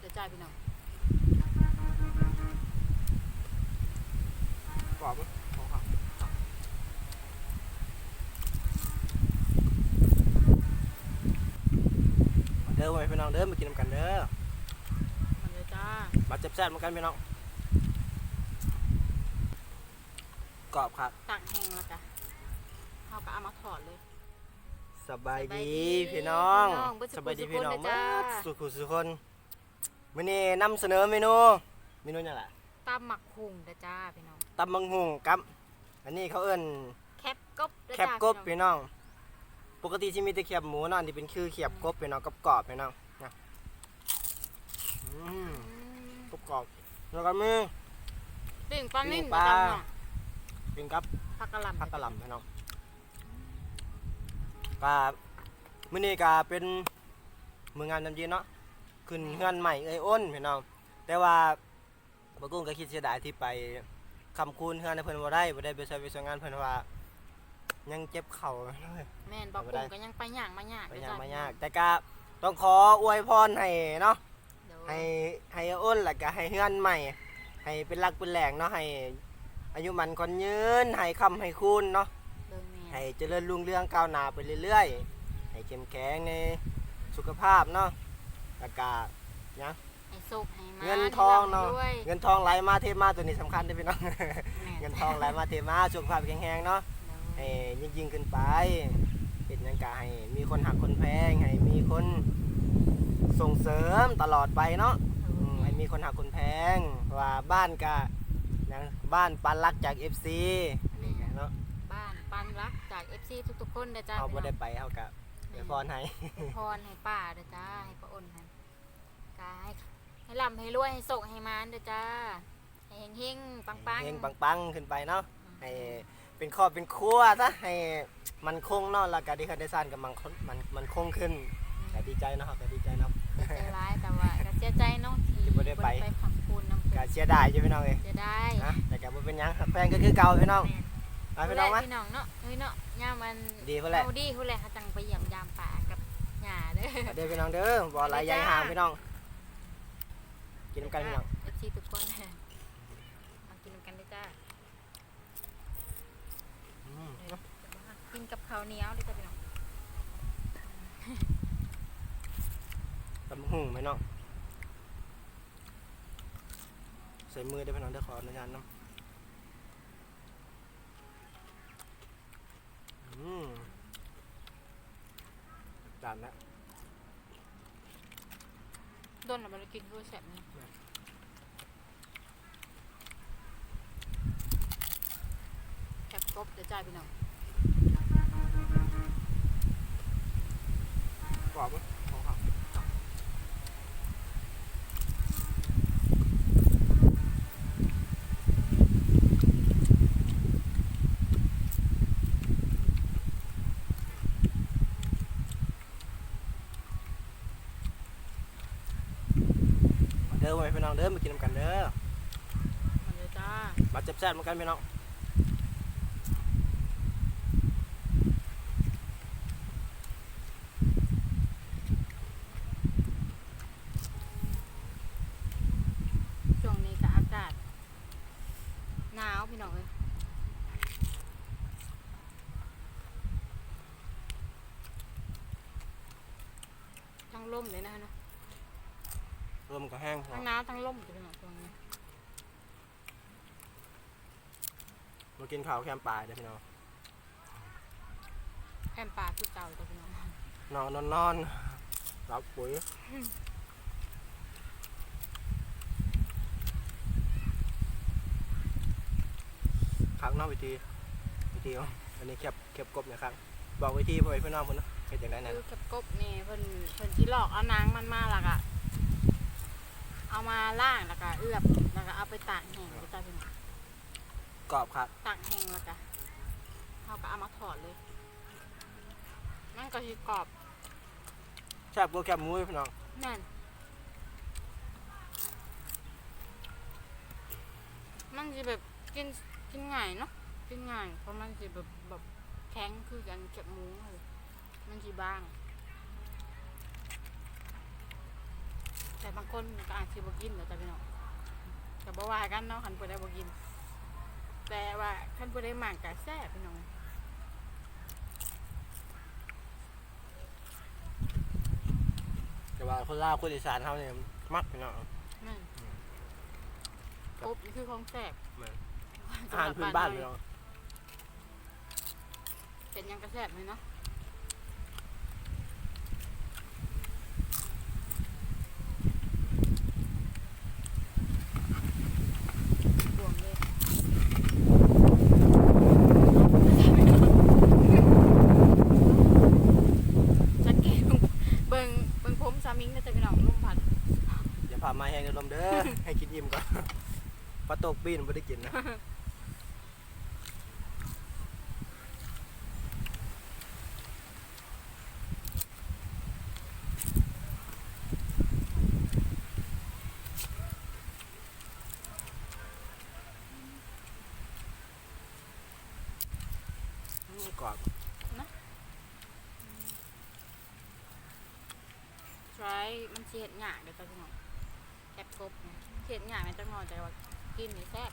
เดี๋ยวจ่ายพี่น้องกรอบมั้ยของเขาเด้อไว้พี่น้องเด้อมากินน้ำกันเด้อมันเลยจ้ามาแซ่บๆเหมือนกันพี่น้องกรอบครับตักแห้งแล้วจ้ะเขาก็เอามาถอดเลย สบายสบายดีดีพี่น้องพี่น้องเบิดสุขสบายดีสุขพี่น้องคนนะจ๊ะเบิดสุขุสุขคน มื้อนี้นำเสนอเมนูเมนูหยังล่ะตำหมักหุงเด้อจ้าพี่น้อง ตำบังหุงกับ อันนี้เขาเอิ้นแคบกบเด้อแคบจ้ากบพี่น้อง ปกติสิมีแต่แคบหมูเนาะอันนี่เป็นคือแคบกบพี่น้องกรอบๆพี่น้องนะอืมอืมกรอบๆแล้วก็มือปิ้งปลานิ่งปิ้งปลาจ้ะพี่น้องกินกับ ผักกะหล่ำผักกะหล่ำพี่น้องก็มื้อนี้ก็เป็นมื้องานจำจีนเนาะ ขึ้นเฮือนใหม่เอ้ยอ้นพี่น้อง แต่ว่าบ่กุ้งก็คิดเสียดายที่ไปคำคูณเฮือนให้เพิ่นบ่ได้บ่ได้ไปใช้ไปใช้งานเพิ่นว่า ยังเจ็บเข่าเลยแม่นบอกเอาไปกุ้ได้งก็ยังไปย่างมาย่างไปเด้อจ้ามยังายากแต่ก็ต้องขออวยพรให้เนาะเดี๋ยวให้ให้อ้นแล้วก็ให้เฮือนใหม่ ให้เป็นหลักเป็นแหล่งเนาะให้อายุมันคนยืนให้คำให้คุณเนาะเบิ่งแม่ให้เจริญรุ่งเรืองก้าวหน้าไปเรื่อยๆ ให้เข้มแข็งในสุขภาพเนาะ แล้วก็หยังให้สุกให้มาเงินทองเนาะให้ร่ำให้รวยเงินทองไหลมาเทมาตัวนี้สำคัญเด้อพี่น้องแม่เงินทองไหลมาเทมาสุขภาพแข็งแรงเนาะเดี๋ยวให้ยิ่งยิ่งขึ้นไปเป็นหยังกะให้มีคนหักคนแพงให้มีคนส่งเสริมตลอดไปเนาะ อืมให้มีคนหักคนแพงว่าบ้านกะหยังบ้านปันรักจาก FC นี่ไงเนาะบ้านปันรักจาก FC ทุกๆคนเด้อจ้าเอาพี่บ่น้องได้ไปเฮากะเดี๋ยวพรให้ให้พรให้ป้าเด้อจ้าให้ป้าอ้นให้ กาให้ให้ร่ำให้รวยให้สุกให้มานเด้อจ้า ให้เฮงๆปังๆเฮงปังๆขึ้นไปเนาะให้เป็นครอบเป็นครัวซะให้มันคงเนาะแล้วก็ที่เขาได้สร้างกับมันคงมันมันคงขึ้นก็ดีใจเนาะครับก็ดีใจเนาะเสียใจร้ายแต่ว่าก็เสียใจเนาะที่ที่บ่ได้ไปไปขอบคุณน้ำก็เพิ่นเสียดายอยู่พี่น้องเอ้ยจะได้นะแต่ก็บ่เป็นหยังแฟนก็คือเก่าพี่น้องแม่นไปพี่น้องผู้มาใดพี่น้องเนาะเฮ้ยเนาะย่ามมันดีเพิ่นแหละ เอาดีผู้แหละเขาจังไปเยี่ยมยามป่ากับหญ้าเด้อ เดี๋ยวพี่น้องเด้อบ่หลายใหญ่ห่างพี่น้อง กินนำกันพี่น้องเอฟซีทุกคนมากินกันด้วยจ้าอืมกินกับข้าวเหนียวด้วยจ้าพี่น้องตำหุ่งพี่น้องใส่มือได้อพี่น้องเด้อขออนุญาตนํอืมดานละ ต้นเราไปกินด้วยแสบนี่แคบกบเดี๋ยวจ่ายไปหน่อยกรอบมั้ยของเขาเด้อไว้ พี่น้องเด้อมากินนำกันเด้อมันเลยจ้ามาแซ่บๆเหมือนกันพี่น้องช่วงนี้ก็อากาศหนาวพี่น้องเอ้ยทั้งลมเลยนะเนาะ ลมก็แห้งพอทั้งหนาวทั้งลมจ้ะพี่น้องช่วงนี้มากินข้าวแคมป์ป่าเด้อพี่น้องแคมปลาคือเก่าจ้ะพี่น้องนอนนอนนอนรับปุ๋ยครั้งนอกวิธีวิธีเอาอันนี้เก็บเก็บกบเนะครับบอกวิธีพ่อพี่น้องคนนะเป็นอย่างไรนะคือกับกบนี่เพิ่นเพิ่นสิลอกเอานางมันมาแล้วก็ เอามาล่างแล้วก็เอือบแล้วก็เอาไปตากแห้งจ้ะจ้ะพี่น้องกรอบครับตากแห้งแล้วก็เขาก็เอามาถอดเลย มันก็สิกรอบแซ่บกว่าแคบหมูพี่น้องแน่นมันจะแบบกินกินง่ายเนาะกินง่ายเพราะมันจะแบบแบบแข็งคือกันเก็บหมูเลยมันจะบาง แต่บางคนก็อาจสิบ่กินเดี๋ยวจะพี่น้องก็บ่ว่ากันเนาะคันผู้ใดบ่กิน แต่ว่าคันผู้ใดหมักก็แซ่บพี่น้องแต่ว่าคนลาวคนอีสานเขาเนี่ยมักพี่น้องนั่นกบนี่คือของแซ่บแม่นอาหารพื้นบ้านพี่น้องเป็นหยังก็แซ่บเลยเนาะบวงเลยสังเกตเบิ่งเบิ่งผมซามิงก็จะเป็นหนองลุ่มผัด อย่าพามาแห้งในลมเด้อ ให้กินอิ่มก่อนปลาตกปีนไม่ได้กินนะอืมกรอบใช้มันเสียดหยากเดี๋ยวจะพี่น้องแคบกบเนี่ย เสียดหยากในจังหวะแต่ว่ากินนี่แซ่บ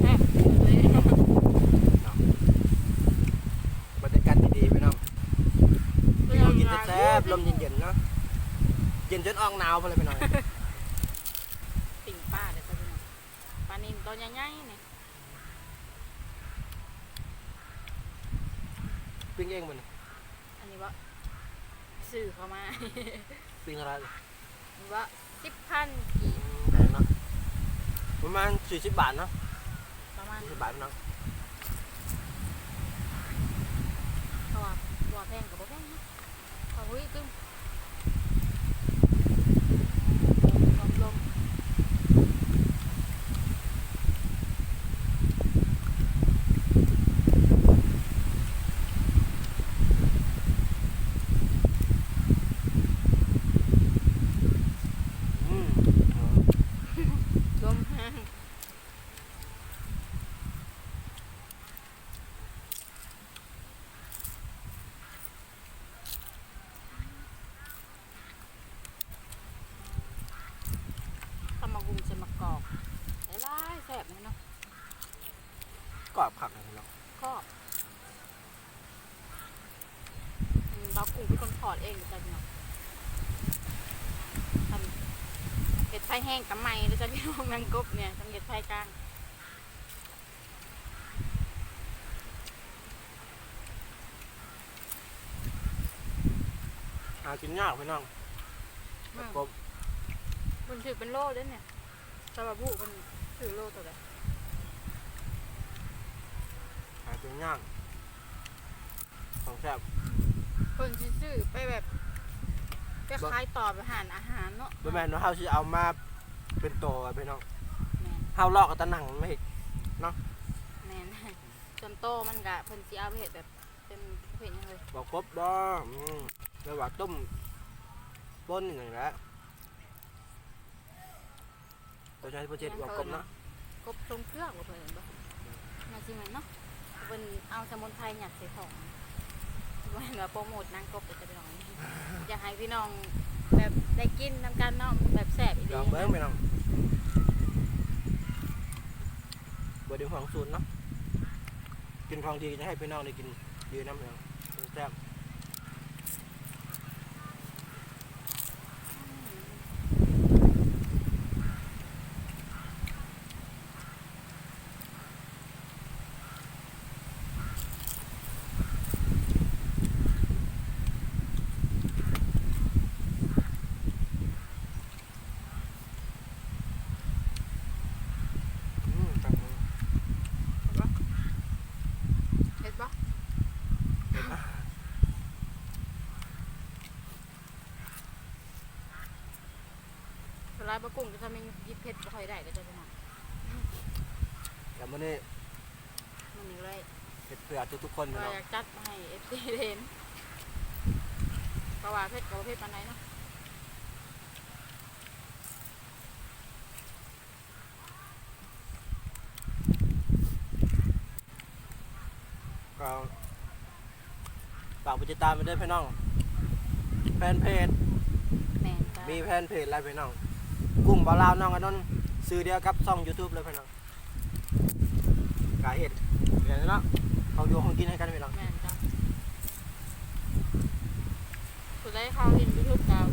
แซ่บเลย บรรยากาศดีๆพี่น้องพี่น้องกินแซ่บๆลมเย็นๆเนาะ เย็นจนออกหนาวไปเลยพี่น้องปิ่งปลาเดี๋ยวจะพี่น้องปลานิลตัวใหญ่ๆเนี่ยปิ้งเองมันอันนี้ว่าสื่อเข้ามา ปิ้งอะไรนี่ว่าสิบพันกี่แพงเนาะประมาณ40บาทเนาะประมาณ40บาทพี่น้องเพราะว่าตัวแพงกับบ่แพงนะขอหุ้ยตึ้มลมลม อืม ลมแห้ง ตำมะกุงใส่มะกอกหลายๆ แซ่บเลยเนาะกรอบผักนะพี่น้องก็อืมเรากุ้งเป็นคนถอดเองจ้ะพี่น้องทำเห็ดไฟแห้งกับไม้เลยจ้ะพี่น้องนางกบเนี่ยทำเห็ดไฟกลางหากินยากพี่น้องอืมกบมันถือเป็นโล่ด้วยเนี่ยซาบะบุมัน ถือโล่ตัวใดหากินยากของแซ่บคนที่ซื้อไปแบบไปขายต่อไปหารอาหารเนาะบ่แม่นว่าเฮาสิเอามาเป็นโตอะพี่น้องแม่นเฮาลอกกับตะหนังไม่เห็นแม่นส่วนโตมันกะเพิ่นสิเอาไปเฮ็ดแบบเป็นประเภทหยังเลยบอกกบบ่อืมแล้วว่าต้มป่นอย่างนี้แหละ ตัวใช้โปรเจกต์บอกกบเนาะกบทรงเครื่องบ่เพิ่นเห็นบ่มาสิแม่นเนาะเพิ่นเอาสมุนไพรหยัดใส่ของว่าว่าโปรโมทนางกบแต่จะไปลองอยากให้พี่น้องแบบได้กินนำกันเนาะแบบแซ่บอีหลีลองเบิ้งไปน้องบไดีของสูตรเนาะกินของดีจะให้พี่น้องได้กินดีน้ำพี่น้องแซ่บอืมครับผม เห็นปะเว ลาปลากุ้งจะทำเป็นยิบเผ็ดบ่ค่อยได้ก็จะเป็นหนักแต่มื่อนี้มันนี่เลยเห็ดเผื่อทุกๆคนพี่ว่าน้องอยากจัดมาให้เอฟซีเห็นเพราะว่าเพชรกับเพชรปานไหนเนาะก็ฝากไปติดตามไปด้วยพี่น้อง แฟนเพจ แม่นจ้ะมีแฟนเพจอะไรพี่น้อง กุ้งบาลาวน้องอนนท์ซื้อเดียวกับช่อง YouTube เลยพี่น้องกาเห็ดเดี๋ยวนี้เนาะเขาอยู่ของกินให้กันพี่น้องแม่นจ้ะสุดท้ายเขาเห็นยูทูบกับ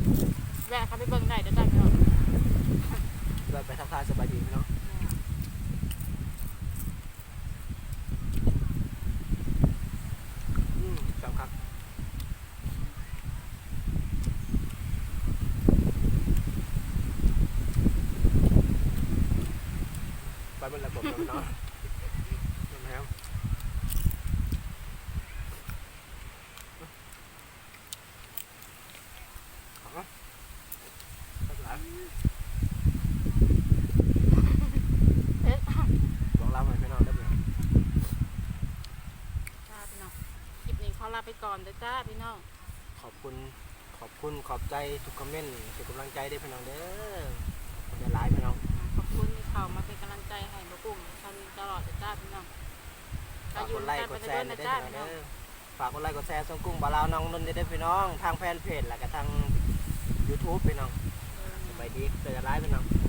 แวะเข้าไปเบิ่งได้เด้อจ้ะพี่น้อง แบบไปทักทายสบายดีพี่น้องอืมสำคัญไปเป็นระบบแล้วพี่น้องเห็นไหมครับเอาละเอาละ เพชร บอกเราหน่อยพี่น้องได้ไหม จ้าพี่น้องคลิปนี้ข อลาไปก่อนเด้อจ้าพี่น้องขอบคุณขอบคุณขอบใจทุกคอมเมนต์ทุกกำลังใจด้วยพี่น้องเด้อขอบคุณหลายๆพี่น้องขอบคุณที่เข้ามาเป็นกำลังใจให้บ่กุ้งทำตลอดเด้อจ้าพี่น้องฝากกดไลค์กดแชร์ไปด้วยจ้าพี่พี่น้น้อองงเด้อฝากกดไลค์กดแชร์ส่งกุ้งบาลาวน้องนนท์ด้วยเด้อพี่น้อง ทางแฟนเพจแล้วก็ทาง YouTube พี่น้องสบายดีเจอกันไลฟ์พี่น้องจ